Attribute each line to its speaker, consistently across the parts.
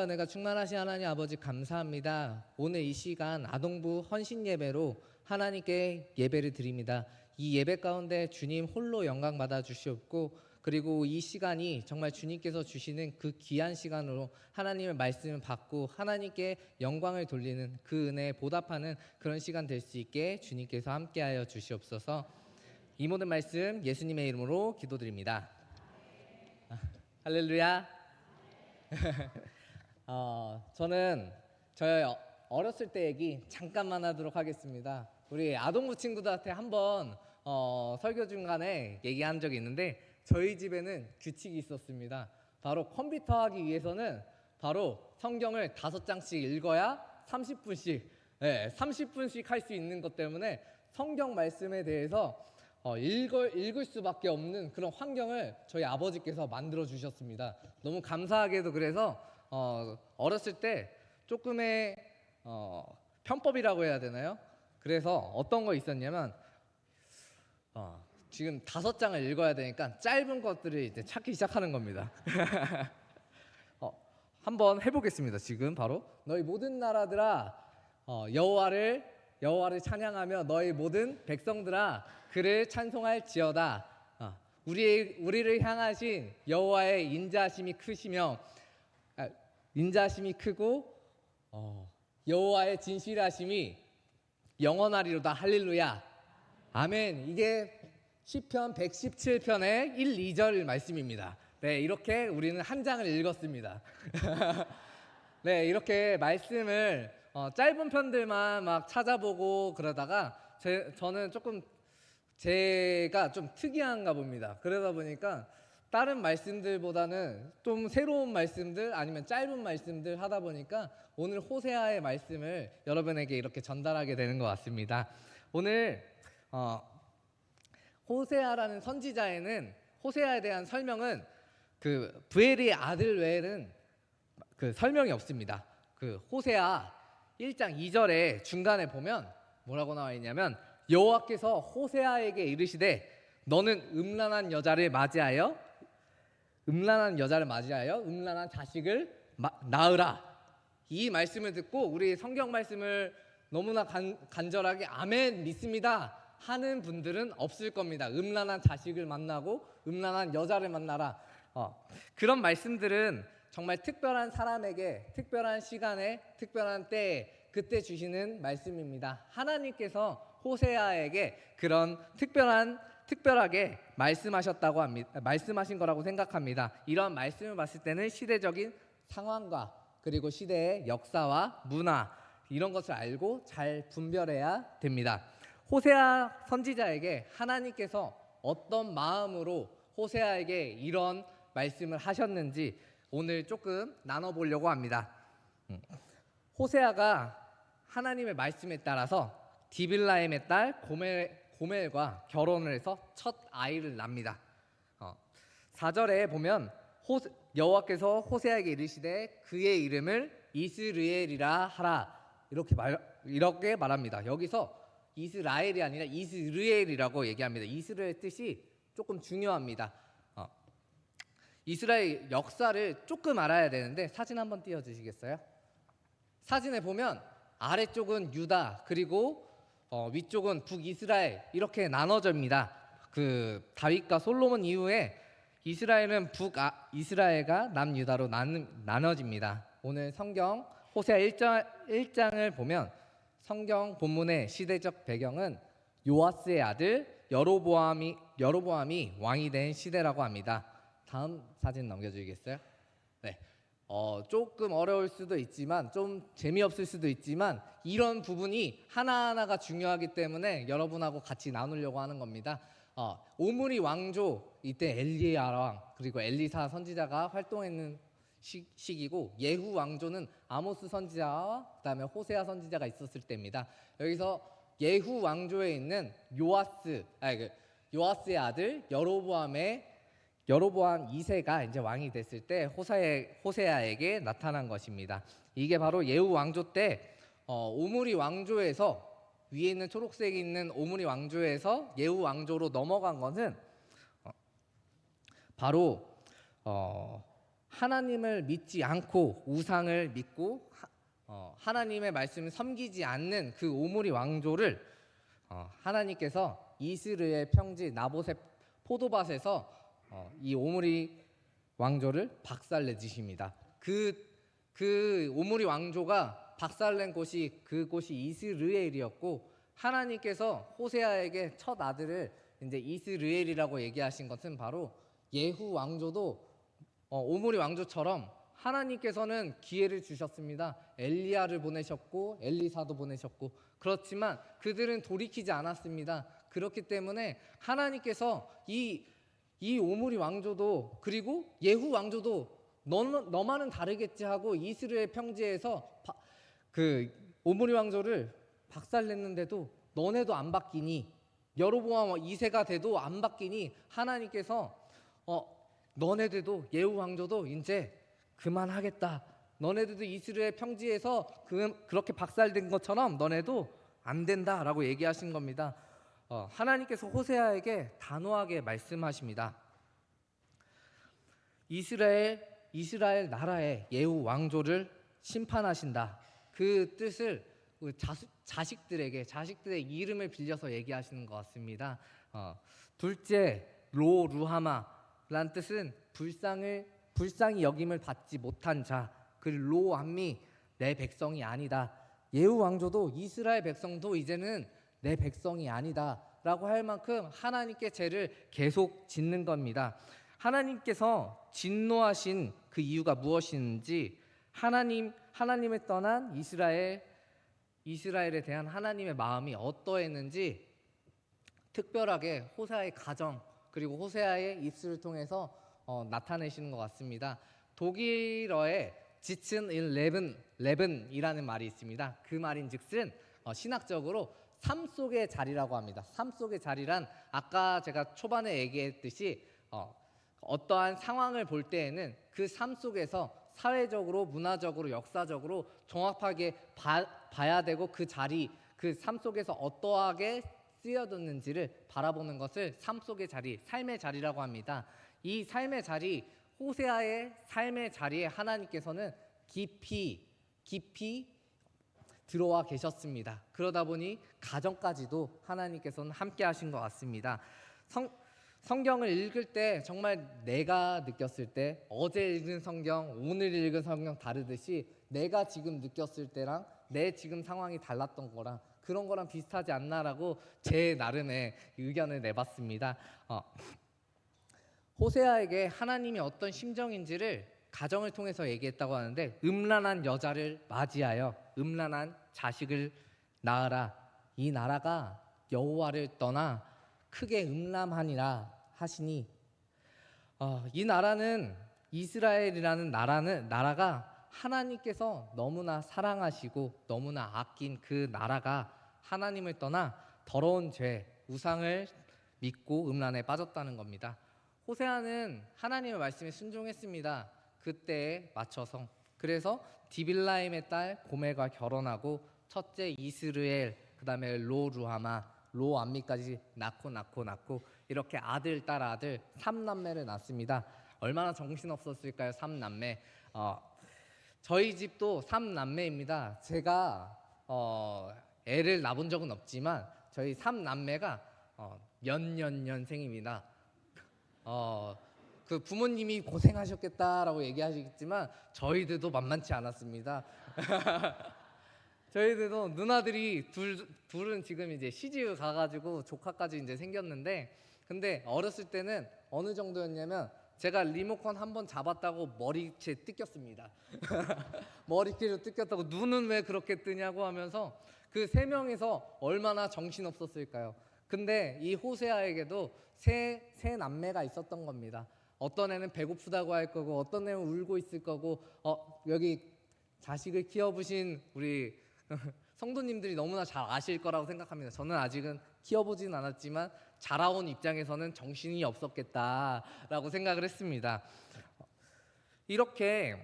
Speaker 1: 은혜가 충만하신 하나님 아버지 감사합니다. 오늘 이 시간 아동부 헌신 예배로 하나님께 예배를 드립니다. 이 예배 가운데 주님 홀로 영광 받아 주시옵고 그리고 이 시간이 정말 주님께서 주시는 그 귀한 시간으로 하나님의 말씀을 받고 하나님께 영광을 돌리는 그 은혜에 보답하는 그런 시간 될 수 있게 주님께서 함께하여 주시옵소서. 이 모든 말씀 예수님의 이름으로 기도드립니다. 아, 할렐루야. 어, 저는 저의 어- 어렸을 때 얘기 잠깐만 하도록 하겠습니다. 우리 아동부 친구들한테 한번 어, 설교 중간에 얘기한 적이 있는데 저희 집에는 규칙이 있었습니다. 바로 컴퓨터 하기 위해서는 바로 성경을 다섯 장씩 읽어야 30분씩, 네, 30분씩 할 수 있는 것 때문에 성경 말씀에 대해서 어, 읽을, 읽을 수밖에 없는 그런 환경을 저희 아버지께서 만들어 주셨습니다. 너무 감사하게도 그래서 어, 어렸을 때 조금의 어, 편법이라고 해야 되나요? 그래서 어떤 거 있었냐면 어, 지금 다섯 장을 읽어야 되니까 짧은 것들을 이제 찾기 시작하는 겁니다. 어, 한번 해보겠습니다. 지금 바로 너희 모든 나라들아 어, 여호와를 여호와를 찬양하며 너희 모든 백성들아 그를 찬송할지어다. 어, 우리 우리를 향하신 여호와의 인자심이 크시며 아, 인자심이 크고 어, 여호와의 진실하심이 영원하리로다. 할렐루야. 아멘. 이게 시편 117편의 1, 2절 말씀입니다. 네 이렇게 우리는 한 장을 읽었습니다. 네 이렇게 말씀을 어, 짧은 편들만 막 찾아보고 그러다가 제, 저는 조금 제가 좀 특이한가 봅니다. 그러다 보니까 다른 말씀들보다는 좀 새로운 말씀들 아니면 짧은 말씀들 하다 보니까 오늘 호세아의 말씀을 여러분에게 이렇게 전달하게 되는 것 같습니다. 오늘 어, 호세아라는 선지자에는 호세아에 대한 설명은 그 부엘의 아들 외에는 그 설명이 없습니다. 그 호세아 1장 2절에 중간에 보면 뭐라고 나와 있냐면 여호와께서 호세아에게 이르시되 너는 음란한 여자를 맞이하여 음란한 여자를 맞이하여 음란한 자식을 마- 낳으라. 이 말씀을 듣고 우리 성경 말씀을 너무나 간, 간절하게 아멘 믿습니다 하는 분들은 없을 겁니다. 음란한 자식을 만나고 음란한 여자를 만나라. 어, 그런 말씀들은 정말 특별한 사람에게 특별한 시간에 특별한 때에 그때 주시는 말씀입니다. 하나님께서 호세아에게 그런 특별한 특별하게 말씀하셨다고 합니다. 말씀하신 거라고 생각합니다. 이런 말씀을 봤을 때는 시대적인 상황과 그리고 시대의 역사와 문화 이런 것을 알고 잘 분별해야 됩니다. 호세아 선지자에게 하나님께서 어떤 마음으로 호세아에게 이런 말씀을 하셨는지 오늘 조금 나눠 보려고 합니다. 음. 호세아가 하나님의 말씀에 따라서 디빌라임의 딸 고멜, 고멜과 결혼을 해서 첫 아이를 낳습니다. 어, 4절에 보면 호, 여호와께서 호세아에게 이르시되 그의 이름을 이스르엘이라 하라 이렇게 말 이렇게 말합니다. 여기서 이스라엘이 아니라 이스르엘이라고 얘기합니다. 이스라엘 뜻이 조금 중요합니다. 어, 이스라엘 역사를 조금 알아야 되는데 사진 한번 띄워 주시겠어요? 사진에 보면 아래쪽은 유다 그리고 어, 위쪽은 북이스라엘 이렇게 나눠집니다. 그 다윗과 솔로몬 이후에 이스라엘은 북 이스라엘과 남유다로 나눠집니다. 오늘 성경 호세아 1장, 1장을 보면 성경 본문의 시대적 배경은 요아스의 아들 여로보암이 여로보암이 왕이 된 시대라고 합니다. 다음 사진 넘겨주시겠어요? 네. 어, 조금 어려울 수도 있지만 좀 재미없을 수도 있지만 이런 부분이 하나하나가 중요하기 때문에 여러분하고 같이 나누려고 하는 겁니다. 어, 오므리 왕조 이때 엘리야 왕 그리고 엘리사 선지자가 활동했는 시, 시기고 예후 왕조는 아모스 선지자와 그다음에 호세아 선지자가 있었을 때입니다. 여기서 예후 왕조에 있는 요아스 아니 그 요아스의 아들 여로보암의 여로보암 2세가 이제 왕이 됐을 때 호사에, 호세아에게 나타난 것입니다. 이게 바로 예후 왕조 때 어, 오므리 왕조에서 위에 있는 초록색이 있는 오므리 왕조에서 예후 왕조로 넘어간 것은 어, 바로 어, 하나님을 믿지 않고 우상을 믿고 하, 어, 하나님의 말씀을 섬기지 않는 그 오므리 왕조를 어, 하나님께서 이스르의 평지 나보셋 포도밭에서 어, 이 오므리 왕조를 박살내주십니다. 그, 그 오므리 왕조가 박살낸 곳이 그곳이 이스르엘이었고 하나님께서 호세아에게 첫 아들을 이제 이스르엘이라고 얘기하신 것은 바로 예후 왕조도 어, 오므리 왕조처럼 하나님께서는 기회를 주셨습니다. 엘리야를 보내셨고 엘리사도 보내셨고 그렇지만 그들은 돌이키지 않았습니다. 그렇기 때문에 하나님께서 이, 이 오므리 왕조도 그리고 예후 왕조도 너, 너만은 다르겠지 하고 이스라엘 평지에서 바- 그 오므리 왕조를 박살냈는데도 너네도 안 바뀌니 여로보암 2세가 돼도 안 바뀌니 하나님께서 어 너네들도 예후 왕조도 이제 그만하겠다. 너네들도 이스라엘 평지에서 그, 그렇게 박살된 것처럼 너네도 안 된다라고 얘기하신 겁니다. 어, 하나님께서 호세아에게 단호하게 말씀하십니다. 이스라엘 이스라엘 나라의 예후 왕조를 심판하신다. 그 뜻을 그 자수, 자식 들에게 자식들의 이름을 빌려서 얘기하시는 것 같습니다. 어, 둘째 로 루하마란 뜻은 불쌍을 불쌍히 여김을 받지 못한 자. 그 로암미 내 백성이 아니다. 예후 왕조도 이스라엘 백성도 이제는 내 백성이 아니다라고 할 만큼 하나님께 죄를 계속 짓는 겁니다. 하나님께서 진노하신 그 이유가 무엇인지 하나님 하나님을 떠난 이스라엘 이스라엘에 대한 하나님의 마음이 어떠했는지 특별하게 호세아의 가정 그리고 호세아의 입술을 통해서 어, 나타내시는 것 같습니다. 독일어에 인 레븐 레븐이라는 말이 있습니다. 그 말인즉슨 어, 신학적으로 삶 속의 자리라고 합니다. 삶 속의 자리란 아까 제가 초반에 얘기했듯이 어, 어떠한 상황을 볼 때에는 그 삶 속에서 사회적으로, 문화적으로, 역사적으로 정확하게 봐, 봐야 되고 그 자리, 그 삶 속에서 어떠하게 쓰여졌는지를 바라보는 것을 삶 속의 자리, 삶의 자리라고 합니다. 이 삶의 자리, 호세아의 삶의 자리에 하나님께서는 깊이, 깊이 들어와 계셨습니다. 그러다 보니 가정까지도 하나님께서는 함께 하신 것 같습니다. 성, 성경을 읽을 때 정말 내가 느꼈을 때 어제 읽은 성경, 오늘 읽은 성경 다르듯이 내가 지금 느꼈을 때랑 내 지금 상황이 달랐던 거랑 그런 거랑 비슷하지 않나라고 제 나름의 의견을 내봤습니다. 어, 호세아에게 하나님이 어떤 심정인지를 가정을 통해서 얘기했다고 하는데 음란한 여자를 맞이하여 음란한 자식을 낳으라 이 나라가 여호와를 떠나 크게 음란하니라 하시니 어, 이 나라는 이스라엘이라는 나라는 나라가 하나님께서 너무나 사랑하시고 너무나 아낀 그 나라가 하나님을 떠나 더러운 죄 우상을 믿고 음란에 빠졌다는 겁니다. 호세아는 하나님의 말씀에 순종했습니다. 그때에 맞춰서 그래서 디빌라임의 딸 고멜과 결혼하고 첫째 이스르엘 그다음에 로루하마 로암미까지 낳고 낳고 낳고 이렇게 아들 딸 아들 삼남매를 낳습니다. 얼마나 정신 없었을까요 삼남매. 어, 저희 집도 삼남매입니다. 제가 어, 애를 낳은 적은 없지만 저희 삼남매가 어, 연년년생입니다. 어, 그 부모님이 고생하셨겠다라고 얘기하시겠지만 저희들도 만만치 않았습니다. 저희들도 누나들이 둘 둘은 지금 이제 시집 가가지고 조카까지 이제 생겼는데 근데 어렸을 때는 어느 정도였냐면 제가 리모컨 한 번 잡았다고 머리채 뜯겼습니다. 머리채로 뜯겼다고 눈은 왜 그렇게 뜨냐고 하면서 그 세 명에서 얼마나 정신 없었을까요? 근데 이 호세아에게도 세, 세 남매가 있었던 겁니다. 어떤 애는 배고프다고 할 거고 어떤 애는 울고 있을 거고 어, 여기 자식을 키워보신 우리 성도님들이 너무나 잘 아실 거라고 생각합니다. 저는 아직은 키워보진 않았지만 자라온 입장에서는 정신이 없었겠다라고 생각을 했습니다. 이렇게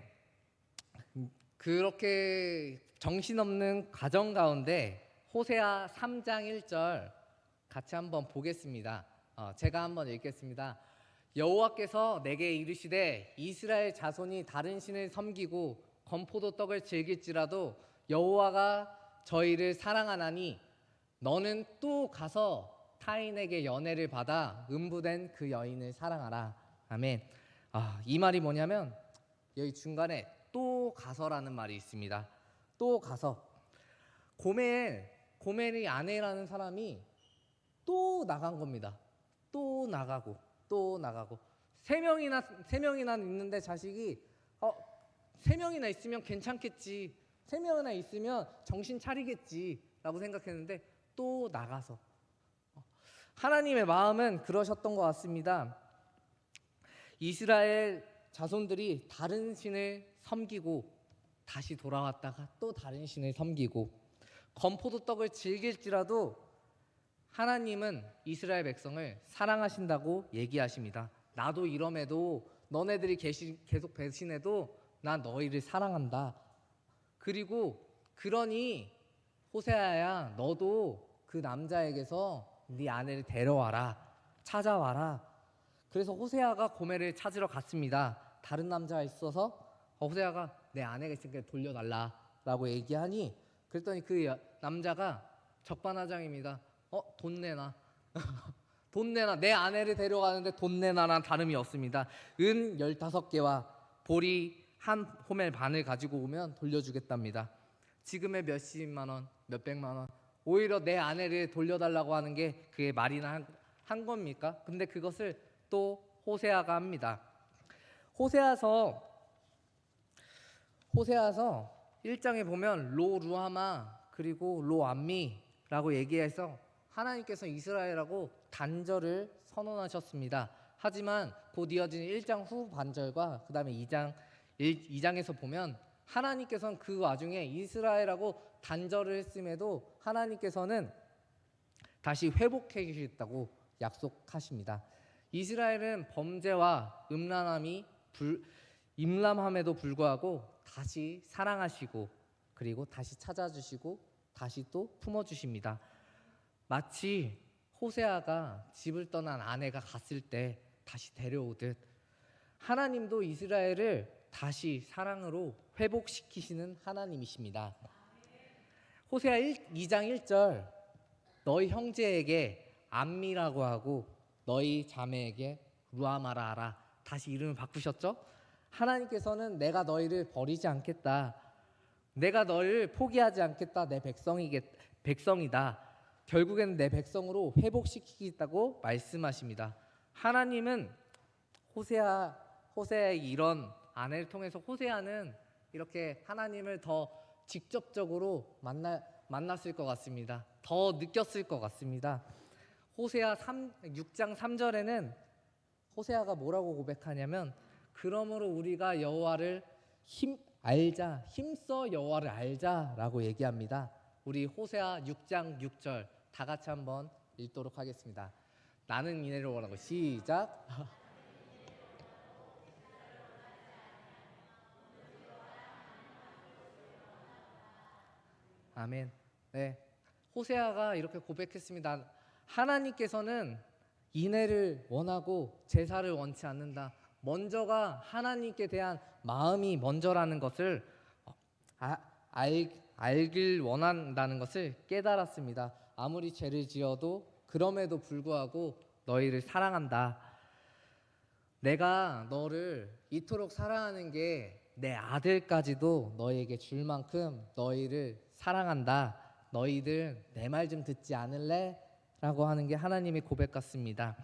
Speaker 1: 그렇게 정신없는 가정 가운데 호세아 3장 1절 같이 한번 보겠습니다. 어, 제가 한번 읽겠습니다. 여호와께서 내게 이르시되 이스라엘 자손이 다른 신을 섬기고 건포도 떡을 즐길지라도 여호와가 저희를 사랑하나니 너는 또 가서 타인에게 연애를 받아 음부된 그 여인을 사랑하라. 아멘. 아, 이 말이 뭐냐면 여기 중간에 또 가서라는 말이 있습니다. 또 가서 고멜 고멜이 아내라는 사람이 또 나간 겁니다. 또 나가고 또 나가고 세 명이나 세 명이나 있는데 자식이 어 세 명이나 있으면 괜찮겠지. 세 명이나 있으면 정신 차리겠지라고 생각했는데 또 나가서 어, 하나님의 마음은 그러셨던 것 같습니다. 이스라엘 자손들이 다른 신을 섬기고 다시 돌아왔다가 또 다른 신을 섬기고 건포도 떡을 즐길지라도 하나님은 이스라엘 백성을 사랑하신다고 얘기하십니다. 나도 이럼에도 너네들이 계속 배신해도 나 너희를 사랑한다. 그리고 그러니 호세아야 너도 그 남자에게서 네 아내를 데려와라. 찾아와라. 그래서 호세아가 고멜을 찾으러 갔습니다. 다른 남자가 있어서 어, 호세아가 내 아내가 있으니까 돌려달라라고 얘기하니 그랬더니 그 여- 남자가 적반하장입니다. 어, 돈 내놔. 돈 내놔. 내 아내를 데려가는데 돈 내놔란 다름이 없습니다. 은 15개와 보리 한 호멜 반을 가지고 오면 돌려주겠답니다. 지금의 몇십만 원, 몇백만 원. 오히려 내 아내를 돌려달라고 하는 게 그게 말이나 한, 한 겁니까? 근데 그것을 또 호세아가 합니다. 호세아서 호세아서 1장에 보면 로 루하마 그리고 로 암미라고 얘기해서 하나님께서 이스라엘하고 단절을 선언하셨습니다. 하지만 곧 이어진 1장 후 반절과 그다음에 2장 1, 2장에서 보면 하나님께서는 그 와중에 이스라엘하고 단절을 했음에도 하나님께서는 다시 회복해 주시겠다고 약속하십니다. 이스라엘은 범죄와 음란함이 불, 임람함에도 불구하고 다시 사랑하시고 그리고 다시 찾아주시고 다시 또 품어주십니다. 마치 호세아가 집을 떠난 아내가 갔을 때 다시 데려오듯 하나님도 이스라엘을 다시 사랑으로 회복시키시는 하나님이십니다. 호세아 1, 2장 1절 너희 형제에게 암미라고 하고 너희 자매에게 루아마라 하라 다시 이름을 바꾸셨죠? 하나님께서는 내가 너희를 버리지 않겠다. 내가 너를 포기하지 않겠다. 내 백성이겠 백성이다. 결국에는 내 백성으로 회복시키겠다고 말씀하십니다. 하나님은 호세아 호세아의 이런 아내를 통해서 호세아는 이렇게 하나님을 더 직접적으로 만나 만났을 것 같습니다. 더 느꼈을 것 같습니다. 호세아 3 6장 3절에는 호세아가 뭐라고 고백하냐면 그러므로 우리가 여호와를 힘 알자 힘써 여호와를 알자라고 얘기합니다. 우리 호세아 6장 6절 다 같이 한번 읽도록 하겠습니다. 나는 이내를 원하고 시작. 아멘. 네. 호세아가 이렇게 고백했습니다. 하나님께서는 인애를 원하고 제사를 원치 않는다. 먼저가 하나님께 대한 마음이 먼저라는 것을 아, 알, 알길 원한다는 것을 깨달았습니다. 아무리 죄를 지어도 그럼에도 불구하고 너희를 사랑한다. 내가 너를 이토록 사랑하는 게 내 아들까지도 너희에게 줄 만큼 너희를 사랑한다. 너희들 내 말 좀 듣지 않을래? 라고 하는 게 하나님의 고백 같습니다.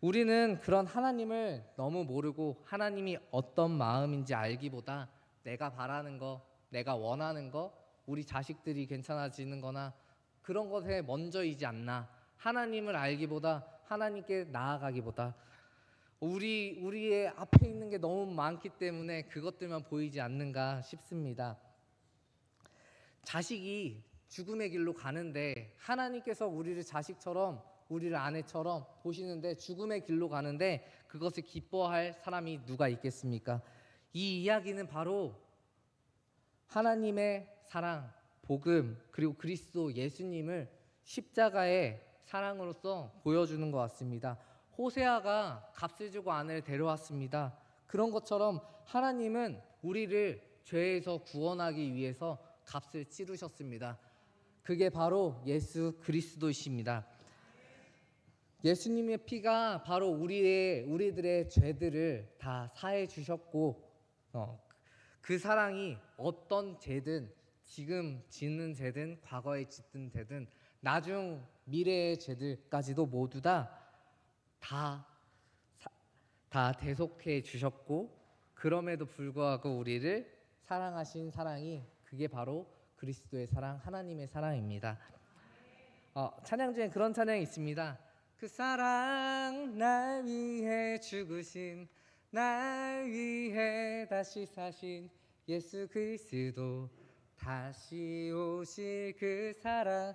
Speaker 1: 우리는 그런 하나님을 너무 모르고 하나님이 어떤 마음인지 알기보다 내가 바라는 거, 내가 원하는 거, 우리 자식들이 괜찮아지는 거나 그런 것에 먼저이지 않나. 하나님을 알기보다 하나님께 나아가기보다 우리 우리의 앞에 있는 게 너무 많기 때문에 그것들만 보이지 않는가 싶습니다. 자식이 죽음의 길로 가는데 하나님께서 우리를 자식처럼 우리를 아내처럼 보시는데 죽음의 길로 가는데 그것을 기뻐할 사람이 누가 있겠습니까? 이 이야기는 바로 하나님의 사랑, 복음 그리고 그리스도 예수님을 십자가의 사랑으로서 보여주는 것 같습니다. 호세아가 값을 주고 아내를 데려왔습니다. 그런 것처럼 하나님은 우리를 죄에서 구원하기 위해서 값을 치르셨습니다. 그게 바로 예수 그리스도이십니다. 예수님의 피가 바로 우리의 우리들의 죄들을 다 사해 주셨고 어, 그 사랑이 어떤 죄든 지금 짓는 죄든 과거에 짓든 죄든 나중 미래의 죄들까지도 모두 다 다 다 대속해 주셨고 그럼에도 불구하고 우리를 사랑하신 사랑이 그게 바로 그리스도의 사랑 하나님의 사랑입니다. 어, 찬양 중에 그런 찬양이 있습니다. 그 사랑 날 위해 죽으신 날 위해 다시 사신 예수 그리스도 다시 오실 그 사랑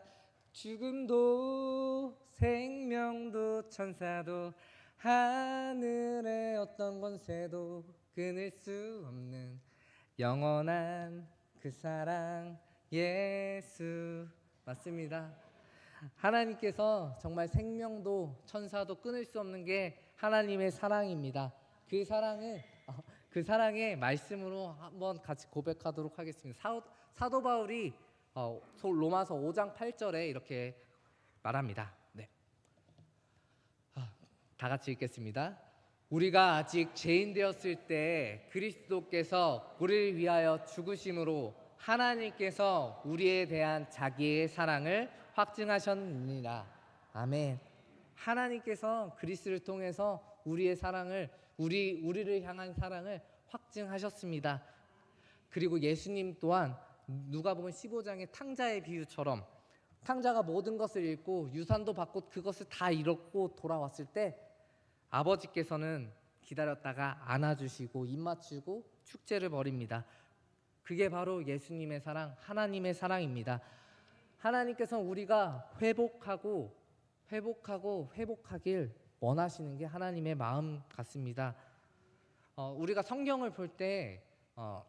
Speaker 1: 죽음도 생명도 천사도 하늘의 어떤 권세도 끊을 수 없는 영원한 그 사랑 예수 맞습니다. 하나님께서 정말 생명도 천사도 끊을 수 없는 게 하나님의 사랑입니다. 그 사랑은 어, 그 사랑의 말씀으로 한번 같이 고백하도록 하겠습니다. 사도, 바울이 어, 소- 로마서 5장 8절에 이렇게 말합니다. 네. 아, 다 같이 읽겠습니다. 우리가 아직 죄인 되었을 때 그리스도께서 우리를 위하여 죽으심으로 하나님께서 우리에 대한 자기의 사랑을 확증하셨느니라. 아멘. 하나님께서 그리스를 통해서 우리의 사랑을 우리 우리를 향한 사랑을 확증하셨습니다. 그리고 예수님 또한 누가복음 15장의 탕자의 비유처럼 탕자가 모든 것을 잃고 유산도 받고 그것을 다 잃었고 돌아왔을 때 아버지께서는 기다렸다가 안아주시고 입 맞추고 축제를 벌입니다. 그게 바로 예수님의 사랑, 하나님의 사랑입니다. 하나님께서 우리가 회복하고 회복하고 회복하길 원하시는 게 하나님의 마음 같습니다. 어, 우리가 성경을 볼때 어,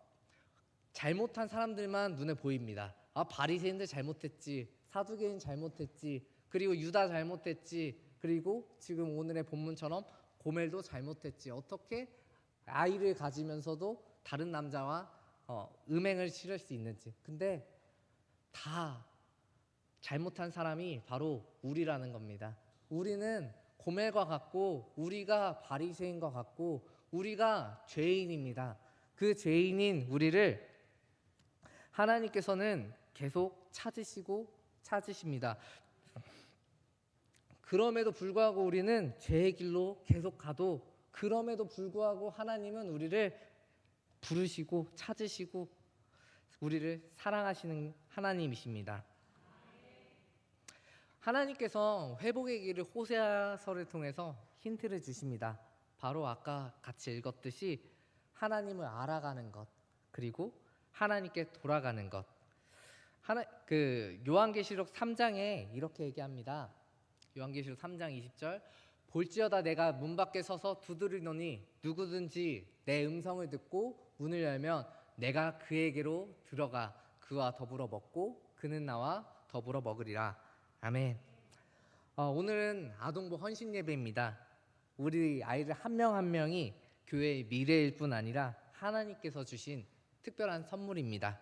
Speaker 1: 잘못한 사람들만 눈에 보입니다. 아 바리새인들 잘못했지, 사두개인 잘못했지, 그리고 유다 잘못했지, 그리고 지금 오늘의 본문처럼 고멜도 잘못했지. 어떻게 아이를 가지면서도 다른 남자와 어, 음행을 치를 수 있는지. 근데 다 잘못한 사람이 바로 우리라는 겁니다. 우리는 고멜과 같고 우리가 바리새인과 같고 우리가 죄인입니다. 그 죄인인 우리를 하나님께서는 계속 찾으시고 찾으십니다. 그럼에도 불구하고 우리는 죄의 길로 계속 가도 그럼에도 불구하고 하나님은 우리를 부르시고 찾으시고 우리를 사랑하시는 하나님이십니다. 하나님께서 회복의 길을 호세아서를 통해서 힌트를 주십니다. 바로 아까 같이 읽었듯이 하나님을 알아가는 것 그리고 하나님께 돌아가는 것. 하나 그 요한계시록 3장에 이렇게 얘기합니다. 요한계시록 3장 20절 볼지어다 내가 문 밖에 서서 두드리노니 누구든지 내 음성을 듣고 문을 열면 내가 그에게로 들어가 그와 더불어 먹고 그는 나와 더불어 먹으리라. 아멘. 어, 오늘은 아동부 헌신 예배입니다. 우리 아이들 한명한 명이 교회의 미래일 뿐 아니라 하나님께서 주신 특별한 선물입니다.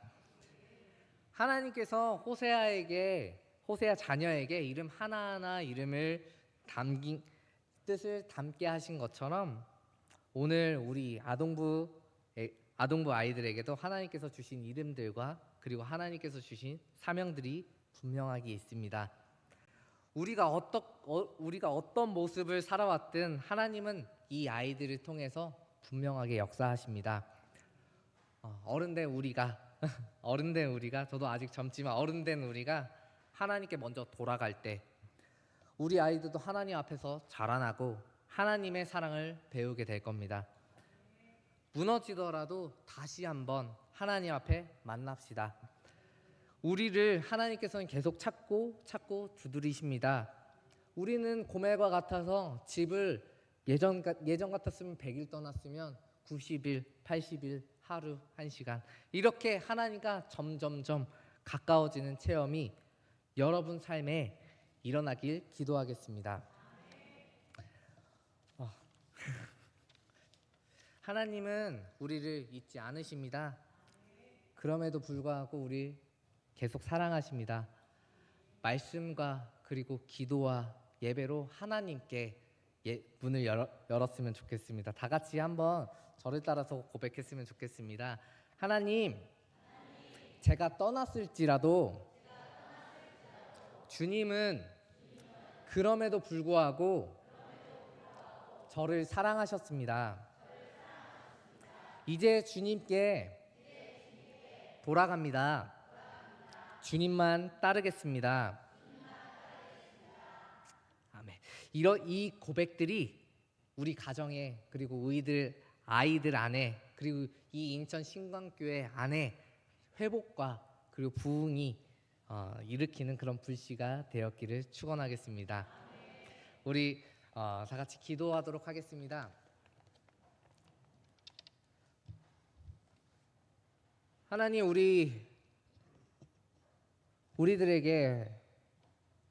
Speaker 1: 하나님께서 호세아에게 호세아 자녀에게 이름 하나하나 이름을 담긴 뜻을 담게 하신 것처럼 오늘 우리 아동부 아동부 아이들에게도 하나님께서 주신 이름들과 그리고 하나님께서 주신 사명들이 분명하게 있습니다. 우리가 어떤 어, 우리가 어떤 모습을 살아왔든 하나님은 이 아이들을 통해서 분명하게 역사하십니다. 어, 어른 된 우리가 어른 된 우리가 저도 아직 젊지만 어른 된 우리가 하나님께 먼저 돌아갈 때 우리 아이들도 하나님 앞에서 자라나고 하나님의 사랑을 배우게 될 겁니다. 무너지더라도 다시 한번 하나님 앞에 만납시다. 우리를 하나님께서는 계속 찾고 찾고 두드리십니다. 우리는 고멜과 같아서 집을 예전 같- 예전 같았으면 100일 떠났으면 90일, 80일, 하루 한 시간 이렇게 하나님과 점점점 가까워지는 체험이 여러분 삶에 일어나길 기도하겠습니다. 어. 하나님은 우리를 잊지 않으십니다. 그럼에도 불구하고 우리 계속 사랑하십니다. 말씀과 그리고 기도와 예배로 하나님께 예, 문을 열어, 열었으면 좋겠습니다. 다 같이 한번 저를 따라서 고백했으면 좋겠습니다. 하나님, 제가 떠났을지라도 주님은 그럼에도 불구하고 저를 사랑하셨습니다. 이제 주님께 돌아갑니다. 주님만 따르겠습니다. 아멘. 이런 이 고백들이 우리 가정에 그리고 우리들 아이들 안에 그리고 이 인천 신광교회 안에 회복과 그리고 부흥이 어, 일으키는 그런 불씨가 되었기를 축원하겠습니다. 우리 어, 다 같이 기도하도록 하겠습니다. 하나님 우리 우리들에게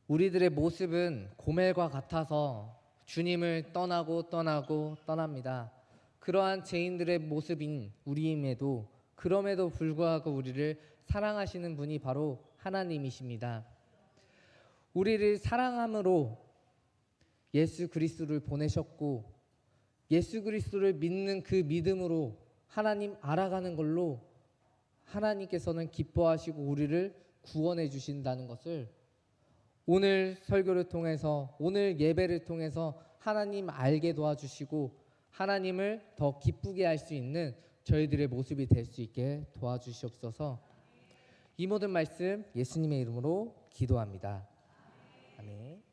Speaker 1: 우리들의 모습은 고멜과 같아서 주님을 떠나고 떠나고 떠납니다. 그러한 죄인들의 모습인 우리임에도 그럼에도 불구하고 우리를 사랑하시는 분이 바로 하나님이십니다. 우리를 사랑함으로 예수 그리스도를 보내셨고 예수 그리스도를 믿는 그 믿음으로 하나님 알아가는 걸로 하나님께서는 기뻐하시고 우리를 구원해 주신다는 것을 오늘 설교를 통해서 오늘 예배를 통해서 하나님 알게 도와주시고 하나님을 더 기쁘게 할 수 있는 저희들의 모습이 될 수 있게 도와주시옵소서. 이 모든 말씀 예수님의 이름으로 기도합니다. 아멘.